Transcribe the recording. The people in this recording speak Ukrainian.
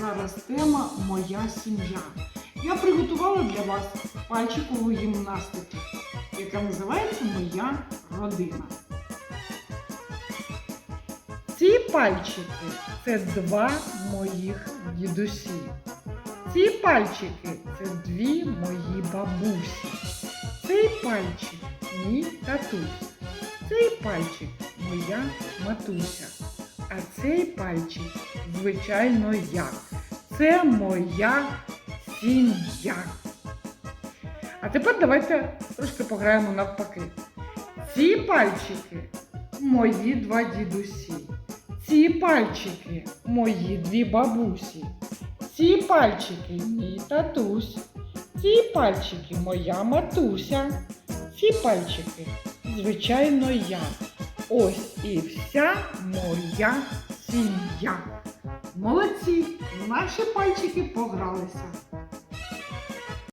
зараз тема Моя сім'я. Я приготувала для вас пальчикову гімнастику, яка називається Моя родина. Ці пальчики це два моїх дідусі. Ці пальчики це дві мої бабусі. Цей пальчик мій татусь. Цей пальчик моя матуся. А цей пальчик, звичайно, я. Це моя сім'я. А тепер давайте трошки пограємо навпаки. Ці пальчики мої два дідусі. Ці пальчики мої дві бабусі. Ці пальчики мій татусь. Ці пальчики моя матуся. Ці пальчики, звичайно, я. Ось і вся моя сім'я. Молодці! Наші пальчики погралися.